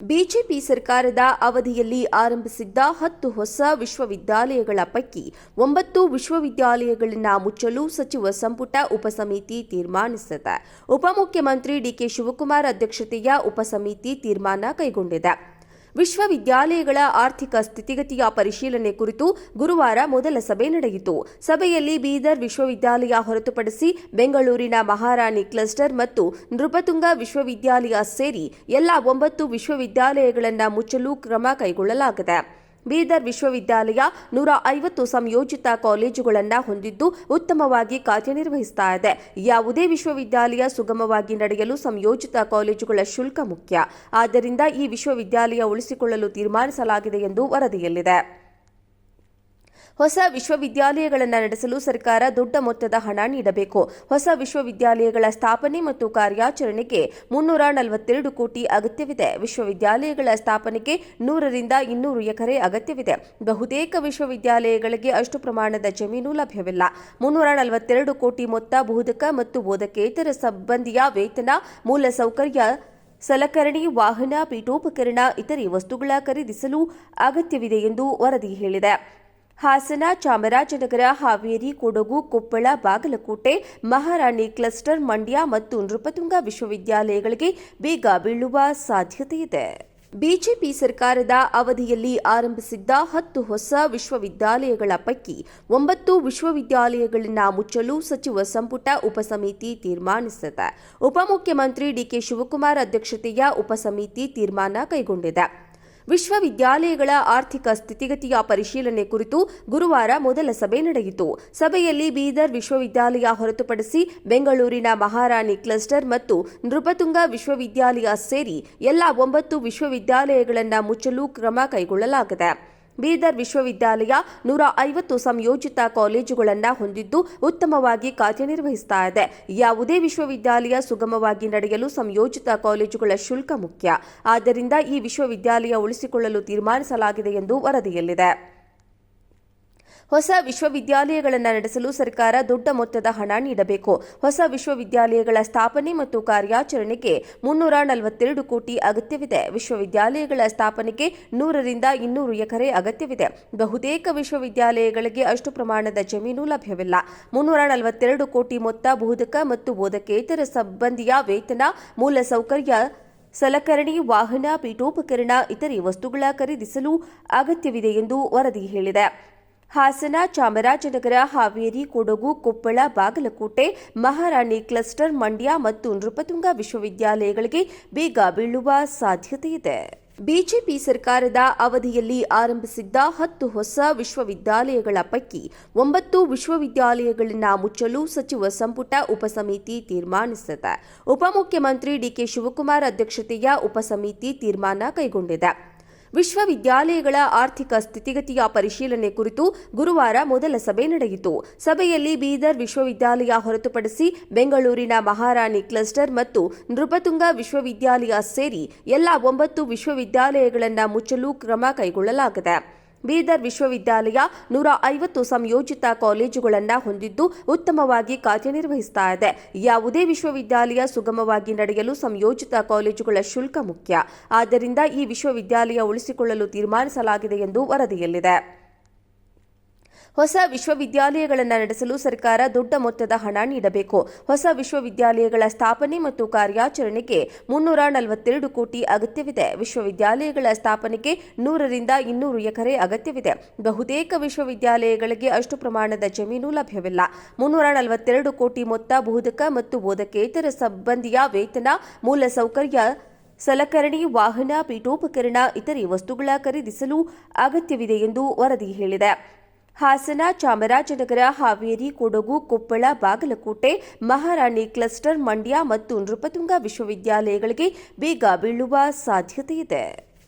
BJP ಸರ್ಕಾರದ ಅವಧಿಯಲ್ಲಿ ಆರಂಭಿಸಿದ್ದ ಹತ್ತು ಹೊಸ ವಿಶ್ವವಿದ್ಯಾಲಯಗಳ ಪೈಕಿ ಒಂಬತ್ತು ವಿಶ್ವವಿದ್ಯಾಲಯಗಳನ್ನು ಮುಚ್ಚಲು ಸಚಿವ ಸಂಪುಟ ಉಪಸಮಿತಿ ತೀರ್ಮಾನಿಸಿದೆ. ಉಪಮುಖ್ಯಮಂತ್ರಿ ಡಿಕೆ ಶಿವಕುಮಾರ್ ಅಧ್ಯಕ್ಷತೆಯ ಉಪಸಮಿತಿ ತೀರ್ಮಾನ ಕೈಗೊಂಡಿದೆ. ವಿಶ್ವವಿದ್ಯಾಲಯಗಳ ಆರ್ಥಿಕ ಸ್ಥಿತಿಗತಿಯ ಪರಿಶೀಲನೆ ಕುರಿತು ಗುರುವಾರ ಮೊದಲ ಸಭೆ ನಡೆಯಿತು. ಸಭೆಯಲ್ಲಿ ಬೀದರ್ ವಿಶ್ವವಿದ್ಯಾಲಯ ಹೊರತುಪಡಿಸಿ ಬೆಂಗಳೂರಿನ ಮಹಾರಾಣಿ ಕ್ಲಸ್ಟರ್ ಮತ್ತು ನೃಪತುಂಗ ವಿಶ್ವವಿದ್ಯಾಲಯ ಸೇರಿ ಎಲ್ಲಾ ಒಂಬತ್ತು ವಿಶ್ವವಿದ್ಯಾಲಯಗಳನ್ನು ಮುಚ್ಚಲು ಕ್ರಮ ಕೈಗೊಳ್ಳಲಾಗಿದೆ. ಬೀದರ್ ವಿಶ್ವವಿದ್ಯಾಲಯ ನೂರ ಐವತ್ತು ಸಂಯೋಜಿತ ಕಾಲೇಜುಗಳನ್ನು ಹೊಂದಿದ್ದು ಉತ್ತಮವಾಗಿ ಕಾರ್ಯನಿರ್ವಹಿಸ್ತಾ ಇದೆ. ಯಾವುದೇ ವಿಶ್ವವಿದ್ಯಾಲಯ ಸುಗಮವಾಗಿ ನಡೆಯಲು ಸಂಯೋಜಿತ ಕಾಲೇಜುಗಳ ಶುಲ್ಕ ಮುಖ್ಯ. ಆದ್ದರಿಂದ ಈ ವಿಶ್ವವಿದ್ಯಾಲಯ ಉಳಿಸಿಕೊಳ್ಳಲು ತೀರ್ಮಾನಿಸಲಾಗಿದೆ ಎಂದು ವರದಿಯಲ್ಲಿದೆ. ಹೊಸ ವಿಶ್ವವಿದ್ಯಾಲಯಗಳನ್ನು ನಡೆಸಲು ಸರ್ಕಾರ ದೊಡ್ಡ ಮೊತ್ತದ ಹಣ ನೀಡಬೇಕು. ಹೊಸ ವಿಶ್ವವಿದ್ಯಾಲಯಗಳ ಸ್ಥಾಪನೆ ಮತ್ತು ಕಾರ್ಯಾಚರಣೆಗೆ ಮುನ್ನೂರ ನಲವತ್ತೆರಡು ಕೋಟಿ ಅಗತ್ಯವಿದೆ. ವಿಶ್ವವಿದ್ಯಾಲಯಗಳ ಸ್ಥಾಪನೆಗೆ ನೂರರಿಂದ ಇನ್ನೂರು ಎಕರೆ ಅಗತ್ಯವಿದೆ. ಬಹುತೇಕ ವಿಶ್ವವಿದ್ಯಾಲಯಗಳಿಗೆ ಅಷ್ಟು ಪ್ರಮಾಣದ ಜಮೀನು ಲಭ್ಯವಿಲ್ಲ. ಮುನ್ನೂರ ನಲವತ್ತೆರಡು ಕೋಟಿ ಮೊತ್ತ ಬೋಧಕ ಮತ್ತು ಬೋಧಕೇತರ ಸಿಬ್ಬಂದಿಯ ವೇತನ, ಮೂಲಸೌಕರ್ಯ, ಸಲಕರಣೆ, ವಾಹನ, ಪೀಠೋಪಕರಣ, ಇತರೆ ವಸ್ತುಗಳ ಖರೀದಿಸಲು ಅಗತ್ಯವಿದೆ ಎಂದು ವರದಿ ಹೇಳಿದೆ. ಹಾಸನ, ಚಾಮರಾಜನಗರ, ಹಾವೇರಿ, ಕೊಡಗು, ಕೊಪ್ಪಳ, ಬಾಗಲಕೋಟೆ, ಮಹಾರಾಣಿ ಕ್ಲಸ್ಟರ್, ಮಂಡ್ಯ ಮತ್ತು ನೃಪತುಂಗ ವಿಶ್ವವಿದ್ಯಾಲಯಗಳಿಗೆ ಬೇಗ ಬೀಳುವ ಸಾಧ್ಯತೆ ಇದೆ ಬಿಜೆಪಿ ಸರ್ಕಾರದ ಅವಧಿಯಲ್ಲಿ ಆರಂಭಿಸಿದ್ದ ಹತ್ತು ಹೊಸ ವಿಶ್ವವಿದ್ಯಾಲಯಗಳ ಪೈಕಿ ಒಂಬತ್ತು ವಿಶ್ವವಿದ್ಯಾಲಯಗಳನ್ನು ಮುಚ್ಚಲು ಸಚಿವ ಸಂಪುಟ ಉಪಸಮಿತಿ ತೀರ್ಮಾನಿಸಿದೆ. ಉಪಮುಖ್ಯಮಂತ್ರಿ ಡಿಕೆ ಶಿವಕುಮಾರ್ ಅಧ್ಯಕ್ಷತೆಯ ಉಪಸಮಿತಿ ತೀರ್ಮಾನ ಕೈಗೊಂಡಿದೆ. ವಿಶ್ವವಿದ್ಯಾಲಯಗಳ ಆರ್ಥಿಕ ಸ್ಥಿತಿಗತಿಯ ಪರಿಶೀಲನೆ ಕುರಿತು ಗುರುವಾರ ಮೊದಲ ಸಭೆ ನಡೆಯಿತು. ಸಭೆಯಲ್ಲಿ ಬೀದರ್ ವಿಶ್ವವಿದ್ಯಾಲಯ ಹೊರತುಪಡಿಸಿ ಬೆಂಗಳೂರಿನ ಮಹಾರಾಣಿ ಕ್ಲಸ್ಟರ್ ಮತ್ತು ನೃಪತುಂಗ ವಿಶ್ವವಿದ್ಯಾಲಯ ಸೇರಿ ಎಲ್ಲಾ ಒಂಬತ್ತು ವಿಶ್ವವಿದ್ಯಾಲಯಗಳನ್ನು ಮುಚ್ಚಲು ಕ್ರಮ ಕೈಗೊಳ್ಳಲಾಗಿದೆ. ಬೀದರ್ ವಿಶ್ವವಿದ್ಯಾಲಯ ನೂರ ಐವತ್ತು ಸಂಯೋಜಿತ ಕಾಲೇಜುಗಳನ್ನು ಹೊಂದಿದ್ದು ಉತ್ತಮವಾಗಿ ಕಾರ್ಯನಿರ್ವಹಿಸ್ತಾ ಇದೆ. ಯಾವುದೇ ವಿಶ್ವವಿದ್ಯಾಲಯ ಸುಗಮವಾಗಿ ನಡೆಯಲು ಸಂಯೋಜಿತ ಕಾಲೇಜುಗಳ ಶುಲ್ಕ ಮುಖ್ಯ. ಆದ್ದರಿಂದ ಈ ವಿಶ್ವವಿದ್ಯಾಲಯ ಉಳಿಸಿಕೊಳ್ಳಲು ತೀರ್ಮಾನಿಸಲಾಗಿದೆ ಎಂದು ವರದಿಯಲ್ಲಿದೆ. ಹೊಸ ವಿಶ್ವವಿದ್ಯಾಲಯಗಳನ್ನು ನಡೆಸಲು ಸರ್ಕಾರ ದೊಡ್ಡ ಮೊತ್ತದ ಹಣ ನೀಡಬೇಕು. ಹೊಸ ವಿಶ್ವವಿದ್ಯಾಲಯಗಳ ಸ್ಥಾಪನೆ ಮತ್ತು ಕಾರ್ಯಾಚರಣೆಗೆ ಮುನ್ನೂರ ನಲವತ್ತೆರಡು ಕೋಟಿ ಅಗತ್ಯವಿದೆ. ವಿಶ್ವವಿದ್ಯಾಲಯಗಳ ಸ್ಥಾಪನೆಗೆ ನೂರರಿಂದ ಇನ್ನೂರು ಎಕರೆ ಅಗತ್ಯವಿದೆ. ಬಹುತೇಕ ವಿಶ್ವವಿದ್ಯಾಲಯಗಳಿಗೆ ಅಷ್ಟು ಪ್ರಮಾಣದ ಜಮೀನು ಲಭ್ಯವಿಲ್ಲ. ಮುನ್ನೂರ ನಲವತ್ತೆರಡು ಕೋಟಿ ಮೊತ್ತ ಬೋಧಕ ಮತ್ತು ಬೋಧಕೇತರ ಸಿಬ್ಬಂದಿಯ ವೇತನ, ಮೂಲಸೌಕರ್ಯ, ಸಲಕರಣೆ, ವಾಹನ, ಪೀಠೋಪಕರಣ, ಇತರೆ ವಸ್ತುಗಳ ಖರೀದಿಸಲು ಅಗತ್ಯವಿದೆ ಎಂದು ವರದಿ ಹೇಳಿದೆ. ಹಾಸನ ಚಾಮರಾಜನಗರ, ಹಾವೇರಿ, ಕೊಡಗು, ಕೊಪ್ಪಳ, ಬಾಗಲಕೋಟೆ, ಮಹಾರಾಣಿ ಕ್ಲಸ್ಟರ್, ಮಂಡ್ಯ ಮತ್ತು ನೃಪತುಂಗ ವಿಶ್ವವಿದ್ಯಾಲಯಗಳಿಗೆ ಬೇಗ ಬೀಳುವ ಸಾಧ್ಯತೆಯಿದೆ ಬಿಜೆಪಿ ಸರ್ಕಾರದ ಅವಧಿಯಲ್ಲಿ ಆರಂಭಿಸಿದ್ದ ಹತ್ತು ಹೊಸ ವಿಶ್ವವಿದ್ಯಾಲಯಗಳ ಪೈಕಿ ಒಂಬತ್ತು ವಿಶ್ವವಿದ್ಯಾಲಯಗಳನ್ನು ಮುಚ್ಚಲು ಸಚಿವ ಸಂಪುಟ ಉಪಸಮಿತಿ ತೀರ್ಮಾನಿಸಿದೆ. ಉಪಮುಖ್ಯಮಂತ್ರಿ ಡಿಕೆ ಶಿವಕುಮಾರ್ ಅಧ್ಯಕ್ಷತೆಯ ಉಪಸಮಿತಿ ತೀರ್ಮಾನ ಕೈಗೊಂಡಿದೆ. ವಿಶ್ವವಿದ್ಯಾಲಯಗಳ ಆರ್ಥಿಕ ಸ್ಥಿತಿಗತಿಯ ಪರಿಶೀಲನೆ ಕುರಿತು ಗುರುವಾರ ಮೊದಲ ಸಭೆ ನಡೆಯಿತು. ಸಭೆಯಲ್ಲಿ ಬೀದರ್ ವಿಶ್ವವಿದ್ಯಾಲಯ ಹೊರತುಪಡಿಸಿ ಬೆಂಗಳೂರಿನ ಮಹಾರಾಣಿ ಕ್ಲಸ್ಟರ್ ಮತ್ತು ನೃಪತುಂಗ ವಿಶ್ವವಿದ್ಯಾಲಯ ಸೇರಿ ಎಲ್ಲಾ ಒಂಬತ್ತು ವಿಶ್ವವಿದ್ಯಾಲಯಗಳನ್ನು ಮುಚ್ಚಲು ಕ್ರಮ ಕೈಗೊಳ್ಳಲಾಗಿದೆ. ಬೀದರ್ ವಿಶ್ವವಿದ್ಯಾಲಯ ನೂರ ಐವತ್ತು ಸಂಯೋಜಿತ ಕಾಲೇಜುಗಳನ್ನು ಹೊಂದಿದ್ದು ಉತ್ತಮವಾಗಿ ಕಾರ್ಯನಿರ್ವಹಿಸ್ತಾ ಇದೆ. ಯಾವುದೇ ವಿಶ್ವವಿದ್ಯಾಲಯ ಸುಗಮವಾಗಿ ನಡೆಯಲು ಸಂಯೋಜಿತ ಕಾಲೇಜುಗಳ ಶುಲ್ಕ ಮುಖ್ಯ. ಆದ್ದರಿಂದ ಈ ವಿಶ್ವವಿದ್ಯಾಲಯ ಉಳಿಸಿಕೊಳ್ಳಲು ತೀರ್ಮಾನಿಸಲಾಗಿದೆ ಎಂದು ವರದಿಯಲ್ಲಿದೆ. ಹೊಸ ವಿಶ್ವವಿದ್ಯಾಲಯಗಳನ್ನು ನಡೆಸಲು ಸರ್ಕಾರ ದೊಡ್ಡ ಮೊತ್ತದ ಹಣ ನೀಡಬೇಕು. ಹೊಸ ವಿಶ್ವವಿದ್ಯಾಲಯಗಳ ಸ್ಥಾಪನೆ ಮತ್ತು ಕಾರ್ಯಾಚರಣೆಗೆ ಮುನ್ನೂರ ನಲವತ್ತೆರಡು ಕೋಟಿ ಅಗತ್ಯವಿದೆ. ವಿಶ್ವವಿದ್ಯಾಲಯಗಳ ಸ್ಥಾಪನೆಗೆ ನೂರರಿಂದ ಇನ್ನೂರು ಎಕರೆ ಅಗತ್ಯವಿದೆ. ಬಹುತೇಕ ವಿಶ್ವವಿದ್ಯಾಲಯಗಳಿಗೆ ಅಷ್ಟು ಪ್ರಮಾಣದ ಜಮೀನು ಲಭ್ಯವಿಲ್ಲ. ಮುನ್ನೂರ ನಲವತ್ತೆರಡು ಕೋಟಿ ಮೊತ್ತ ಬೋಧಕ ಮತ್ತು ಬೋಧಕೇತರ ಸಿಬ್ಬಂದಿಯ ವೇತನ, ಮೂಲಸೌಕರ್ಯ, ಸಲಕರಣೆ, ವಾಹನ, ಪೀಠೋಪಕರಣ, ಇತರೆ ವಸ್ತುಗಳ ಖರೀದಿಸಲು ಅಗತ್ಯವಿದೆ ಎಂದು ವರದಿ ಹೇಳಿದೆ. ಹಾಸನ ಚಾಮರಾಜನಗರ, ಹಾವೇರಿ, ಕೊಡಗು, ಕೊಪ್ಪಳ, ಬಾಗಲಕೋಟೆ, ಮಹಾರಾಣಿ ಕ್ಲಸ್ಟರ್, ಮಂಡ್ಯ ಮತ್ತು ನೃಪತುಂಗ ವಿಶ್ವವಿದ್ಯಾಲಯಗಳಿಗೆ ಬೇಗ ಬೀಳುವ ಸಾಧ್ಯತೆಯಿದೆ.